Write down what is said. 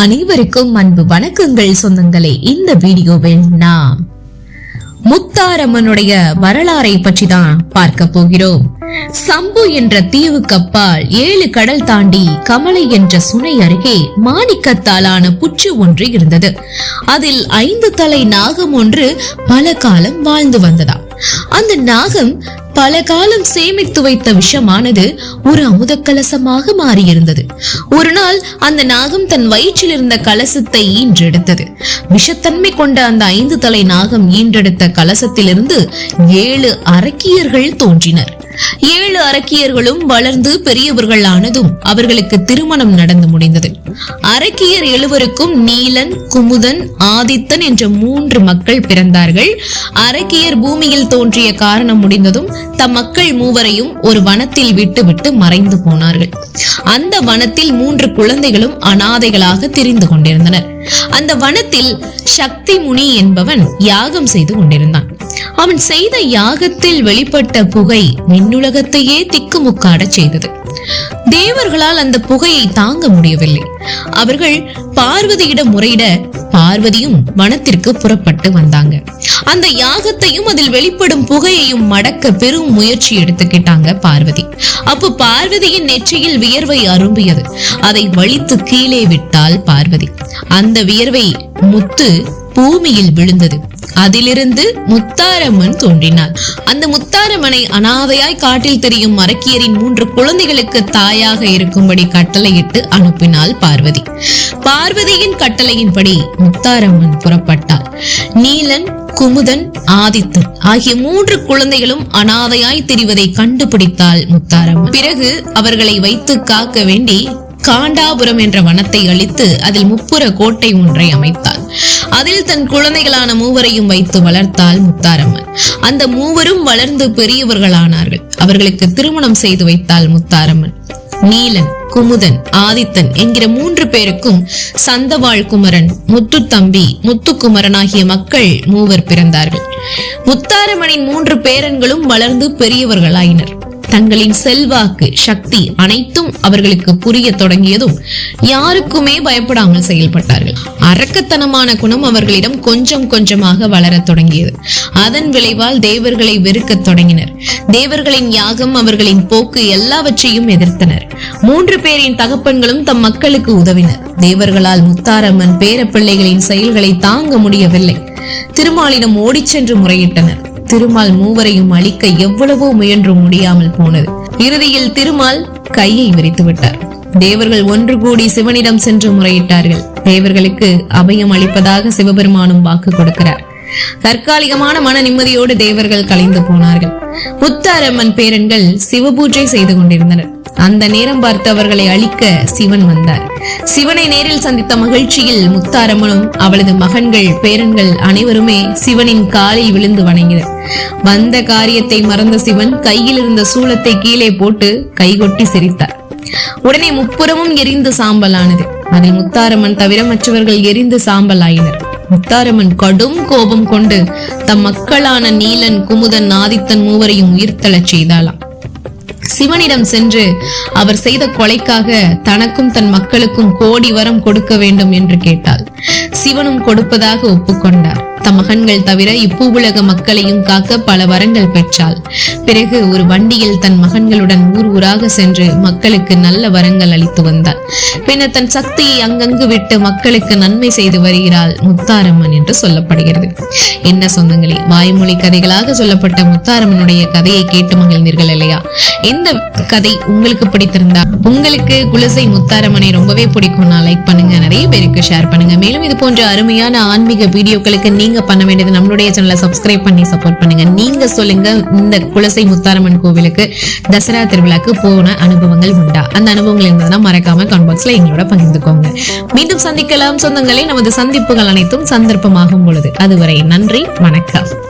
அனைவருக்கும் அன்பு வணக்கங்கள் சொந்தங்களே. இந்த வீடியோவில் நாம் முத்தாரம்மனுடைய வரலாறை பற்றி தான் பார்க்க போகிறோம். சம்பு என்ற தீவு கப்பால் ஏழு கடல் தாண்டி கமலை என்ற சுனை அருகே மாணிக்கத்தாலான புற்று ஒன்று இருந்தது. அதில் ஐந்து தலை நாகம் ஒன்று பல காலம் வாழ்ந்து வந்ததாம். அந்த நாகம் பல காலம் சேமித்து வைத்த விஷமானது ஒரு அமுத கலசமாக மாறியிருந்தது. ஒரு நாள் அந்த நாகம் தன் வயிற்றில் இருந்த கலசத்தை ஈன்றெடுத்தது. விஷத்தன்மை கொண்ட அந்த ஐந்து தலை நாகம் ஈன்றெடுத்த கலசத்திலிருந்து ஏழு அரக்கியர்கள் தோன்றினர். ஏழு அரக்கியர்களும் வளர்ந்து பெரியவர்கள் ஆனதும் அவர்களுக்கு திருமணம் நடந்து முடிந்தது. அரக்கியர் எழுவருக்கும் நீலன் குமுதன் ஆதித்தன் என்ற மூன்று மக்கள் பிறந்தார்கள். அரக்கியர் பூமியில் தோன்றிய காரணம் முடிந்ததும் தம் மக்கள் மூவரையும் ஒரு வனத்தில் விட்டுவிட்டு மறைந்து போனார்கள். அந்த வனத்தில் மூன்று குழந்தைகளும் அனாதைகளாக திரிந்து கொண்டிருந்தனர். அந்த வனத்தில் சக்தி முனி என்பவன் யாகம் செய்து கொண்டிருந்தான். அவன் செய்த யாகத்தில் வெளிப்பட்ட புகை விண்ணுலகத்தையே திக்குமுக்காடச் செய்தது. தேவர்களால் அந்த புகையை தாங்க முடியவில்லை. அவர்கள் பார்வதியிடம் முறையிட பார்வதியும் வனத்திற்கு புறப்பட்டு வந்தாங்க. அந்த யாகத்தையும் அதில் வெளிப்படும் புகையையும் மடக்க பெரும் முயற்சி எடுத்துக்கிட்டாங்க பார்வதி. அப்போ பார்வதியின் நெற்றியில் வியர்வை அரும்பியது. அதை வலித்து கீழே விட்டால் பார்வதி. அந்த வியர்வை முத்து பூமியில் விழுந்தது. அதிலிருந்து முத்தாரம்மன் தோன்றினார். அந்த முத்தாரம்மனை அனாதையாய் காட்டில் தெரியும் மரக்கியரின் மூன்று குழந்தைகளுக்கு தாயாக இருக்கும்படி கட்டளையிட்டு அனுப்பினாள் பார்வதி. பார்வதியின் கட்டளையின்படி முத்தாரம்மன் புறப்பட்டாள். நீலன் குமுதன் ஆதித்தன் ஆகிய மூன்று குழந்தைகளும் அனாதையாய் தெரிவதை கண்டுபிடித்தாள் முத்தாரம்மன். பிறகு அவர்களை வைத்து காக்க வேண்டி காண்டாபுரம் என்ற வனத்தை அழித்து அதில் முப்புற கோட்டை ஒன்றை அமைத்தார் அதில் தன் குழந்தைகளான மூவரையும் வைத்து வளர்த்தாள் முத்தாரம்மன். அந்த மூவரும் வளர்ந்து பெரியவர்களானார்கள். அவர்களுக்கு திருமணம் செய்து வைத்தாள் முத்தாரம்மன். நீலன் குமுதன் ஆதித்தன் என்கிற மூன்று பேருக்கும் சந்தவாழ் குமரன் முத்துத்தம்பி முத்துக்குமரன் ஆகிய மக்கள் மூவர் பிறந்தார்கள். முத்தாரமனின் மூன்று பேரன்களும் வளர்ந்து பெரியவர்களாயினர். தங்களின் செல்வாக்கு சக்தி அனைத்தும் அவர்களுக்கு புரிய தொடங்கியதும் யாருக்குமே பயப்படாமல் செயல்பட்டார்கள். அரக்கத்தனமான குணம் அவர்களிடம் கொஞ்சம் கொஞ்சமாக வளரத் தொடங்கியது. அதன் விளைவால் தேவர்களை வெறுக்கத் தொடங்கினர். தேவர்களின் யாகம் அவர்களின் போக்கு எல்லாவற்றையும் எதிர்த்தனர். மூன்று பேரின் தகப்பன்களும் தம் மக்களுக்கு உதவினர். தேவர்களால் முத்தாரம்மன் பேரப்பிள்ளைகளின் செயல்களை தாங்க முடியவில்லை. திருமாலிடம் ஓடிச் சென்று முறையிட்டனர். திருமால் மூவரையும் அழிக்க எவ்வளவோ முயன்றும் முடியாமல் போனது. இறுதியில் திருமால் கையை விரித்து விட்டார் தேவர்கள் ஒன்று கூடி சிவனிடம் சென்று முறையிட்டார்கள். தேவர்களுக்கு அபயம் அளிப்பதாக சிவபெருமானும் வாக்கு கொடுக்கிறார். தற்காலிகமான மன நிம்மதியோடு தேவர்கள் கலைந்து போனார்கள். முத்தாரம்மன் பேரன்கள் சிவபூஜை செய்து கொண்டிருந்தனர். அந்த நேரம் பார்த்து அவர்களை அழிக்க சிவன் வந்தார். சிவனை நேரில் சந்தித்த மகிழ்ச்சியில் முத்தாரம்மனும் அவளது மகன்கள் பேரன்கள் அனைவருமே சிவனின் காலில் விழுந்து வணங்கினர். வந்த காரியத்தை மறந்த சிவன் கையில் இருந்த சூலத்தை கீழே போட்டு கைகொட்டி சிரித்தார். உடனே முப்புறமும் எரிந்து சாம்பலானது. அதில் முத்தாரம்மன் தவிர மற்றவர்கள் எரிந்து சாம்பல் ஆயினர் முத்தாரம்மன் கடும் கோபம் கொண்டு தம் மக்களான நீலன் குமுதன் ஆதித்தன் மூவரையும் உயிர்த்தளச் செய்தாளாம். சிவனிடம் சென்று அவர் செய்த கொலைக்காக தனக்கும் தன் மக்களுக்கும் கோடி வரம் கொடுக்க வேண்டும் என்று கேட்டாள். சிவனும் கொடுப்பதாக ஒப்புக்கொண்டார். தம் மகன்கள் தவிர இப்பூவுலக மக்களையும் காக்க பல வரங்கள் பெற்றாள். பிறகு ஒரு வண்டியில் தன் மகன்களுடன் ஊர் ஊராக சென்று மக்களுக்கு நல்ல வரங்கள் அளித்து வந்தாள். பின்னர் தன் சக்தியை அங்கங்கு விட்டு மக்களுக்கு நன்மை செய்து வருகிறாள் முத்தாரம்மன் என்று சொல்லப்படுகிறது. என்ன சொந்தங்களே வாய்மொழி கதைகளாக சொல்லப்பட்ட முத்தாரம்மனுடைய கதையை கேட்டு மகிழ்ந்தீர்கள் இல்லையா? இந்த கதை உங்களுக்கு பிடித்திருந்தா உங்களுக்கு குலசை முத்தாரம்மனை ரொம்பவே பிடிக்கும்னா லைக் பண்ணுங்க நிறைய பேருக்கு ஷேர் பண்ணுங்க. மேலும் இது போன்ற அருமையான ஆன்மீக வீடியோக்களுக்கு நீங்க நீங்க பண்ண வேண்டியது நம்மளுடைய சேனலை சப்ஸ்கிரைப் பண்ணி சப்போர்ட் பண்ணுங்க. நீங்க சொல்லுங்க இந்த குலசை முத்தாரம்மன் கோவிலுக்கு தசரா திருவிழாக்கு போன அனுபவங்கள் உண்டா? அந்த அனுபவங்கள் இருந்ததுன்னா மறக்காம கமெண்ட் பாக்ஸ்ல எங்களோட பகிர்ந்துக்கோங்க. மீண்டும் சந்திக்கலாம். சொந்தங்களே நமது சந்திப்புகள் அனைத்தும் சந்தர்ப்பமாகும் பொழுது. அதுவரை நன்றி வணக்கம்.